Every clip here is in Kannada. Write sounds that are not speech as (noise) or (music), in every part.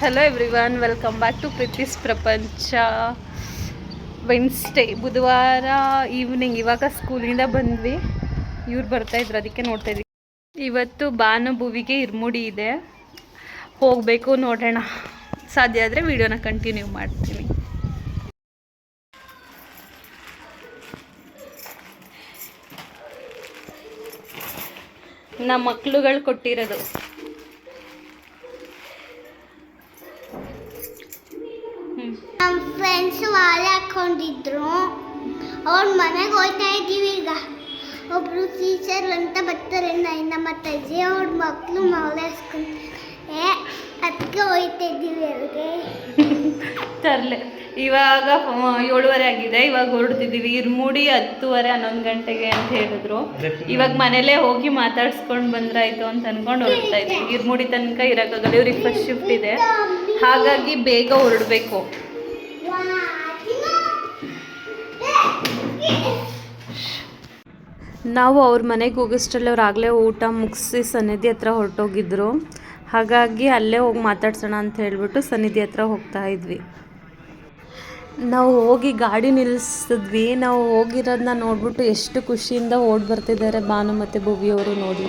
Hello everyone welcome back to Preethi's Prapancha Wednesday ಬುಧವಾರ ಈವ್ನಿಂಗ್ ಇವಾಗ ಸ್ಕೂಲಿಂದ ಬಂದ್ವಿ. ಇವ್ರು ಬರ್ತಾ ಇದ್ರು, ಅದಕ್ಕೆ ನೋಡ್ತಾ ಇದ್ವಿ. ಇವತ್ತು ಬಾನು ಭುವಿಗೆ ಇರ್ಮುಡಿ ಇದೆ. ಹೋಗಬೇಕು ನೋಡೋಣ. ಸಾಧ್ಯ ಆದರೆ ವಿಡಿಯೋನ ಕಂಟಿನ್ಯೂ ಮಾಡ್ತೀನಿ. ನಮ್ಮ ಮಕ್ಕಳುಗಳು ಕೊಟ್ಟಿರೋದು. ಫ್ರೆಂಡ್ಸ್ ಮಾಲೆ ಹಾಕೊಂಡಿದ್ರು. ಅವ್ರ ಮನೆಗೆ ಹೋಗ್ತಾ ಇದ್ದೀವಿ ಈಗ. ಒಬ್ರು ಟೀಚರ್ ಅಂತ ಬರ್ತಾರೆ ಇನ್ನ ನಮ್ಮ ಅಜ್ಜಿ. ಅವ್ರ ಮಕ್ಕಳು ಮಾಲೆ ಏ ಅದಕ್ಕೆ ಹೋಗ್ತಾ ಇದ್ದೀವಿ ಅವ್ರಿಗೆ. (laughs) ತರಲೆ. ಇವಾಗ ಏಳುವರೆ ಆಗಿದೆ. ಇವಾಗ ಹೊರಡ್ತಿದ್ದೀವಿ. ಇರ್ಮುಡಿ ಹತ್ತುವರೆ ಹನ್ನೊಂದು ಗಂಟೆಗೆ ಅಂತ ಹೇಳಿದ್ರು. ಇವಾಗ ಮನೇಲೇ ಹೋಗಿ ಮಾತಾಡ್ಸ್ಕೊಂಡು ಬಂದ್ರಾಯ್ತು ಅಂತ ಅನ್ಕೊಂಡು ಹೊರಡ್ತಾ ಇದ್ದೀವಿ. ಇರ್ಮುಡಿ ತನಕ ಇರೋಕ್ಕಾಗಲ್ಲ. ಇವ್ರಿಗೆ ಫಸ್ಟ್ ಶಿಫ್ಟ್ ಇದೆ. ಹಾಗಾಗಿ ಬೇಗ ಹೊರಡಬೇಕು. ನಾವು ಅವ್ರ ಮನೆಗೆ ಹೋಗೋಷ್ಟರಲ್ಲಿ ಅವ್ರು ಆಗಲೇ ಊಟ ಮುಗಿಸಿ ಸನ್ನಿಧಿ ಹತ್ರ ಹೊರಟೋಗಿದ್ರು. ಹಾಗಾಗಿ ಅಲ್ಲೇ ಹೋಗಿ ಮಾತಾಡ್ಸೋಣ ಅಂತ ಹೇಳ್ಬಿಟ್ಟು ಸನ್ನಿಧಿ ಹತ್ರ ಹೋಗ್ತಾ ಇದ್ವಿ. ನಾವು ಹೋಗಿ ಗಾಡಿ ನಿಲ್ಲಿಸಿದ್ವಿ ನಾವು ಹೋಗಿರೋದನ್ನ ನೋಡ್ಬಿಟ್ಟು ಎಷ್ಟು ಖುಷಿಯಿಂದ ಓಡಿ ಬರ್ತಿದ್ದಾರೆ ಭಾನು ಮತ್ತು ಭುವಿಯವರು ನೋಡಿ.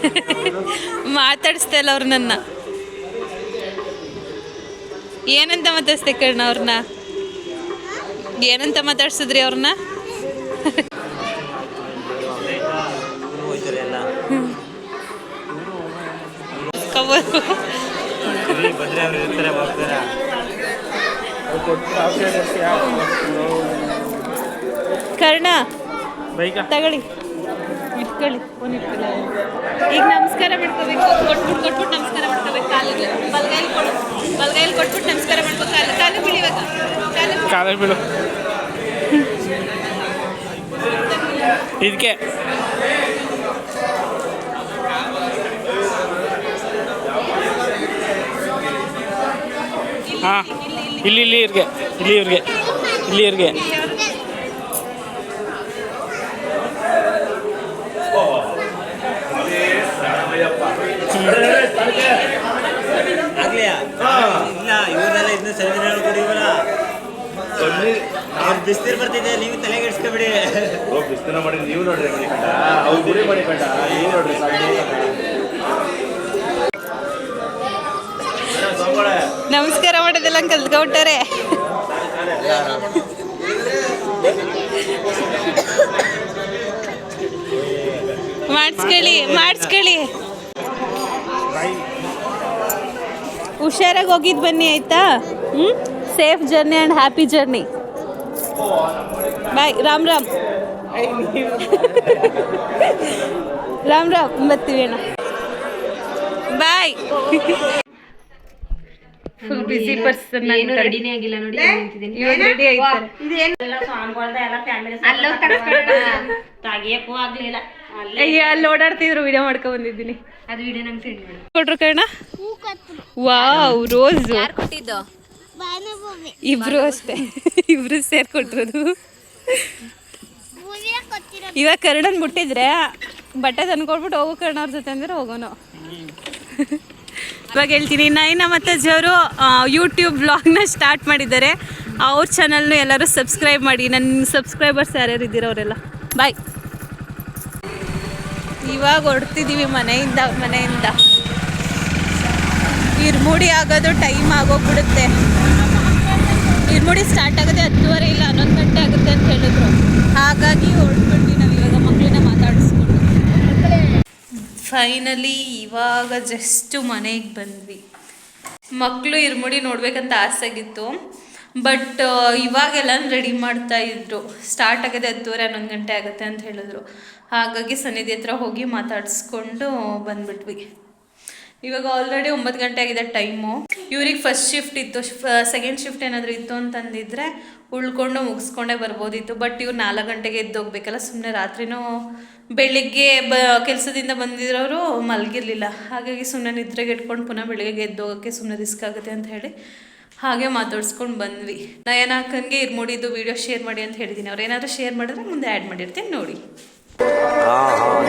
(laughs) ಮಾತಾಡಿಸ್ತಾ ಇಲ್ಲ ಅವ್ರು ನನ್ನ. ಏನಂತ ಮಾತಾಡ್ಸ್ತೆ ಕಣ್ಣ ಅವ್ರನ್ನ? ಏನಂತ ಮಾತಾಡ್ಸಿದ್ರಿ ಅವ್ರನ್ನ? (laughs) ಕರ್ಣ ತಗೊಳ್ಳಿ. ಇಟ್ಕೊಳ್ಳಿ ಫೋನ್ ಇಟ್ಕೊಳ್ಳಿ ಈಗ ನಮಸ್ಕಾರ ಮಾಡ್ಕೋಬೇಕು ಕೊಟ್ಬಿಟ್ಟು ಕೊಟ್ಬಿಟ್ಟು ನಮಸ್ಕಾರ ಮಾಡ್ಕೋಬೇಕು ಕಾಲಿಗೆ ಬಲಗೈಲಿ ಕೊಡು ಬಲಗೈಲಿ ಕೊಟ್ಬಿಟ್ಟು ನಮಸ್ಕಾರ ಮಾಡ್ಬೇಕು ಕಾಲು ಕಾಲು ಬಿಡಿ ಇವಾಗ ಕಾಲು ಕಾಲ ಬೀಳು ಇದಕ್ಕೆ ಹಾ ಇಲ್ಲಿ ಇಲ್ಲಿ ಇವ್ರಿಗೆ ಇಲ್ಲಿ ಇವ್ರಿಗೆ ಇಲ್ಲಿ ಇವ್ರಿಗೆ ಆಗ್ಲಿಯಾ? ಇಲ್ಲ ಇವರೆಲ್ಲ ಇದನ್ನ ಸರಿ ಹೇಳ್ಕೊಡಿವಲ್ಲ ಅವ್ರು ಬಿಸ್ತೀರ್ ಬರ್ತಿದೆ ನೀವು ತಲೆಗೆ ಇಡ್ಸ್ಕೊಬಿಡಿ ಓ ಬಿಸ್ತನ ಮಾಡಿ ನೀವು ನೋಡ್ರಿ ಅವ್ರು ಗುರಿ ನೀವು ನೋಡ್ರಿ ನಮಸ್ಕಾರ ಮಾಡೋದೆಲ್ಲ ಕಲ್ತ್ಕೊಬಿಟ್ಟಾರೆ ಮಾಡಿಸ್ಕೊಳ್ಳಿ ಮಾಡಿಸ್ಕೊಳ್ಳಿ. ಹುಷಾರಾಗಿ ಹೋಗಿದ್ದು ಬನ್ನಿ ಆಯ್ತಾ? ಹ್ಞೂ safe journey and happy journey bye Ram Ram. Ram Ram ಬರ್ತೀವಿ ಅಣ್ಣ. ಬಾಯ್. ಫುಲ್ ಬಿಸಿ ಪರ್ಸನ್ ಏನು ರೆಡಿನೇ ಆಗಿಲ್ಲ ನೋಡಿ ಇವಾಗ ರೆಡಿ ಆಯ್ತಾರೆ. ತೆಗಿಯಕ್ಕೂ ಆಗ್ಲಿಲ್ಲ. ಅಯ್ಯ ಅಲ್ಲಿ ಓಡಾಡ್ತಿದ್ರು ವಿಡಿಯೋ ಮಾಡ್ಕೊ ಬಂದಿದ್ದೀನಿ. ಅದು ವಿಡಿಯೋ ನಂಗೆ ಸೆಂಡ್ ಮಾಡು. ಕೊಟ್ರು ಕಣ ವಾವ್ ರೋಸ್. ಕೊಟ್ಟಿದ್ದು? ಇಬ್ರು ಅಷ್ಟೇ. ಇಬ್ರು ಸೇರ್ ಕೊಟ್ಟಿರೋದು. ಭೂಮಿಯ ಇವಾಗ ಕರ್ಣನ್ ಮುಟ್ಟಿದ್ರೆ ಬಟ್ಟೆ ತಂದ್ಕೊಡ್ಬಿಟ್ಟು ಹೋಗೋ ಕರ್ಣ ಅವ್ರ ಜೊತೆ ಅಂದ್ರೆ ಹೋಗೋಣ ಇವಾಗ ಹೇಳ್ತೀನಿ ನೈನ ಮತ್ತೆ ಜವರು ಯೂಟ್ಯೂಬ್ ಬ್ಲಾಗ್ನ ಸ್ಟಾರ್ಟ್ ಮಾಡಿದ್ದಾರೆ. ಅವ್ರ ಚಾನಲ್ನು ಎಲ್ಲರೂ ಸಬ್ಸ್ಕ್ರೈಬ್ ಮಾಡಿ. ನನ್ನ ಸಬ್ಸ್ಕ್ರೈಬರ್ಸ್ ಯಾರ್ಯಾರು ಇದ್ದೀರೋ ಅವರೆಲ್ಲ. ಬಾಯ್ ಇವಾಗ ಹೊರಡ್ತಿದ್ದೀವಿ ಮನೆಯಿಂದ ಮನೆಯಿಂದ. ಇರ್ಮುಡಿ ಆಗೋದು ಟೈಮ್ ಆಗೋಗ್ಬಿಡುತ್ತೆ. ಇರ್ಮುಡಿ ಸ್ಟಾರ್ಟ್ ಆಗೋದೇ ಹತ್ತುವರೆ ಇಲ್ಲ ಹನ್ನೊಂದು ಗಂಟೆ ಆಗುತ್ತೆ ಅಂತ ಹೇಳಿದ್ರು. ಹಾಗಾಗಿ ಹೊರಡ್ಬಿಡ್ತೀವಿ ನಾವು ಇವಾಗ ಮಕ್ಕಳನ್ನ ಮಾತಾಡಿಸ್ಕೊಂಡು. ಫೈನಲಿ ಇವಾಗ ಜಸ್ಟ್ ಮನೆಗೆ ಬಂದ್ವಿ. ಮಕ್ಕಳು ಇರ್ಮುಡಿ ನೋಡ್ಬೇಕಂತ ಆಸೆ ಆಗಿತ್ತು. ಬಟ್ ಇವಾಗೆಲ್ಲ ರೆಡಿ ಮಾಡ್ತಾ ಇದ್ರು. ಸ್ಟಾರ್ಟ್ ಆಗಿದೆ ಹತ್ತುವರೆ, ಹನ್ನೊಂದು ಗಂಟೆ ಆಗುತ್ತೆ ಅಂತ ಹೇಳಿದ್ರು. ಹಾಗಾಗಿ ಸನ್ನಿಧಿ ಹತ್ರ ಹೋಗಿ ಮಾತಾಡಿಸ್ಕೊಂಡು ಬಂದ್ಬಿಟ್ವಿ. ಇವಾಗ ಆಲ್ರೆಡಿ ಒಂಬತ್ತು ಗಂಟೆ ಆಗಿದೆ ಟೈಮು ಇವ್ರಿಗೆ ಫಸ್ಟ್ ಶಿಫ್ಟ್ ಇತ್ತು. ಸೆಕೆಂಡ್ ಶಿಫ್ಟ್ ಏನಾದರೂ ಇತ್ತು ಅಂತಂದಿದ್ರೆ ಉಳ್ಕೊಂಡು ಮುಗಿಸ್ಕೊಂಡೇ ಬರ್ಬೋದಿತ್ತು. ಬಟ್ ಇವ್ರು ನಾಲ್ಕು ಗಂಟೆಗೆ ಎದ್ದು ಹೋಗ್ಬೇಕಲ್ಲ ಸುಮ್ಮನೆ ರಾತ್ರಿನೂ ಬೆಳಿಗ್ಗೆ ಬ, ಕೆಲಸದಿಂದ ಬಂದಿರೋರು ಮಲಗಿರಲಿಲ್ಲ. ಹಾಗಾಗಿ ಸುಮ್ಮನೆ ನಿದ್ರೆಗೆ ಇಟ್ಕೊಂಡು ಪುನಃ ಬೆಳಿಗ್ಗೆ ಎದ್ದು ಹೋಗೋಕ್ಕೆ ಸುಮ್ಮನೆ ರಿಸ್ಕ್ ಆಗುತ್ತೆ ಅಂತ ಹೇಳಿ ಹಾಗೆ ಮಾತಾಡ್ಸ್ಕೊಂಡು ಬಂದ್ವಿ. ನಯನ ಅಕ್ಕನಿಗೆ ಇರ್ಮುಡಿದು ವೀಡಿಯೋ ಶೇರ್ ಮಾಡಿ ಅಂತ ಹೇಳಿದ್ದೀನಿ ಅವ್ರು ಏನಾದರೂ ಶೇರ್ ಮಾಡಿದ್ರೆ ಮುಂದೆ ಆ್ಯಡ್ ಮಾಡಿರ್ತೀನಿ ನೋಡಿ. ਹਾਂ ਹਾਂ।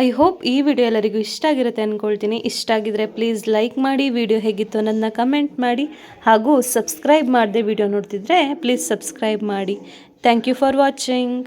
ಐ ಹೋಪ್ ಈ ವಿಡಿಯೋ ಎಲ್ಲರಿಗೂ ಇಷ್ಟ ಆಗಿರುತ್ತೆ ಅಂದ್ಕೊಳ್ತೀನಿ ಇಷ್ಟ ಆಗಿದ್ರೆ ಪ್ಲೀಸ್ ಲೈಕ್ ಮಾಡಿ ವಿಡಿಯೋ ಹೇಗಿತ್ತು ನನ್ನ ಕಮೆಂಟ್ ಮಾಡಿ, ಹಾಗೂ ಸಬ್ಸ್ಕ್ರೈಬ್ ಮಾಡದೆ ವಿಡಿಯೋ ನೋಡ್ತಿದ್ರೆ ಪ್ಲೀಸ್ ಸಬ್ಸ್ಕ್ರೈಬ್ ಮಾಡಿ. Thank you for watching